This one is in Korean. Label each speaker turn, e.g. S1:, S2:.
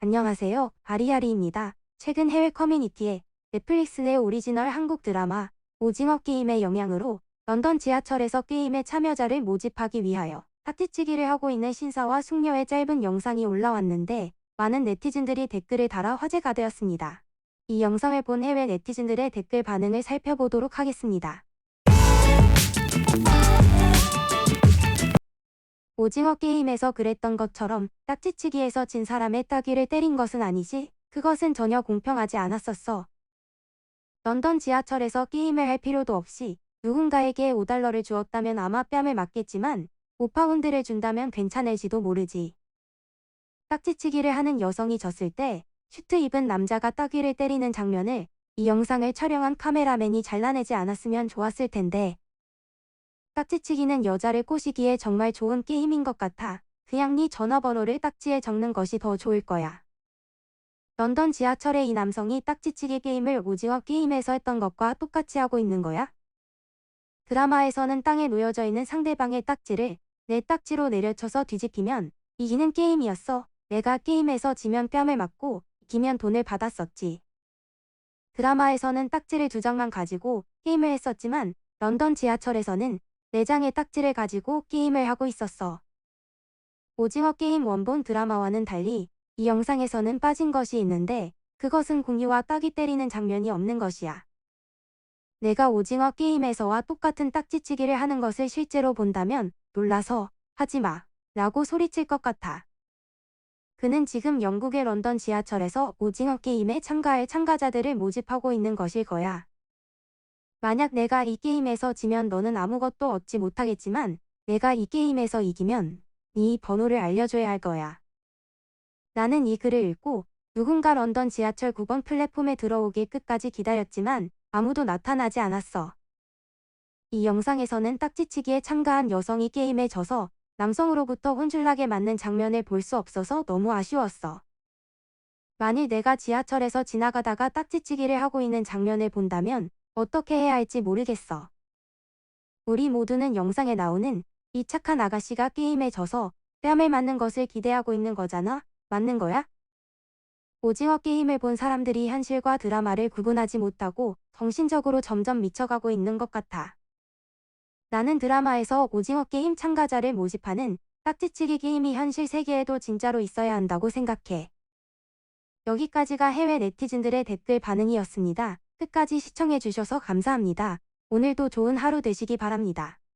S1: 안녕하세요. 아리아리입니다. 최근 해외 커뮤니티에 넷플릭스 내 오리지널 한국 드라마 오징어 게임의 영향으로 런던 지하철에서 게임의 참여자를 모집하기 위하여 딱지치기를 하고 있는 신사와 숙녀의 짧은 영상이 올라왔는데 많은 네티즌들이 댓글을 달아 화제가 되었습니다. 이 영상을 본 해외 네티즌들의 댓글 반응을 살펴보도록 하겠습니다. 오징어 게임에서 그랬던 것처럼 딱지치기에서 진 사람의 따귀를 때린 것은 아니지. 그것은 전혀 공평하지 않았었어. 런던 지하철에서 게임을 할 필요도 없이 누군가에게 5달러를 주었다면 아마 뺨을 맞겠지만 5파운드를 준다면 괜찮을지도 모르지. 딱지치기를 하는 여성이 졌을 때 슈트 입은 남자가 따귀를 때리는 장면을 이 영상을 촬영한 카메라맨이 잘라내지 않았으면 좋았을 텐데 딱지치기는 여자를 꼬시기에 정말 좋은 게임인 것 같아. 그냥 네 전화번호를 딱지에 적는 것이 더 좋을 거야. 런던 지하철에 이 남성이 딱지치기 게임을 오징어 게임에서 했던 것과 똑같이 하고 있는 거야? 드라마에서는 땅에 놓여져 있는 상대방의 딱지를 내 딱지로 내려쳐서 뒤집히면 이기는 게임이었어. 내가 게임에서 지면 뺨을 맞고 이기면 돈을 받았었지. 드라마에서는 딱지를 두 장만 가지고 게임을 했었지만 런던 지하철에서는 네 장의 딱지를 가지고 게임을 하고 있었어. 오징어 게임 원본 드라마와는 달리 이 영상에서는 빠진 것이 있는데 그것은 공유와 딱이 때리는 장면이 없는 것이야. 내가 오징어 게임에서와 똑같은 딱지치기를 하는 것을 실제로 본다면 놀라서 하지 마 라고 소리칠 것 같아. 그는 지금 영국의 런던 지하철에서 오징어 게임에 참가할 참가자들을 모집하고 있는 것일 거야. 만약 내가 이 게임에서 지면 너는 아무것도 얻지 못하겠지만 내가 이 게임에서 이기면 네 번호를 알려줘야 할 거야. 나는 이 글을 읽고 누군가 런던 지하철 9번 플랫폼에 들어오길 끝까지 기다렸지만 아무도 나타나지 않았어. 이 영상에서는 딱지치기에 참가한 여성이 게임에 져서 남성으로부터 혼쭐나게 맞는 장면을 볼 수 없어서 너무 아쉬웠어. 만일 내가 지하철에서 지나가다가 딱지치기를 하고 있는 장면을 본다면 어떻게 해야 할지 모르겠어. 우리 모두는 영상에 나오는 이 착한 아가씨가 게임에 져서 뺨을 맞는 것을 기대하고 있는 거잖아? 맞는 거야? 오징어 게임을 본 사람들이 현실과 드라마를 구분하지 못하고 정신적으로 점점 미쳐가고 있는 것 같아. 나는 드라마에서 오징어 게임 참가자를 모집하는 딱지치기 게임이 현실 세계에도 진짜로 있어야 한다고 생각해. 여기까지가 해외 네티즌들의 댓글 반응이었습니다. 끝까지 시청해주셔서 감사합니다. 오늘도 좋은 하루 되시기 바랍니다.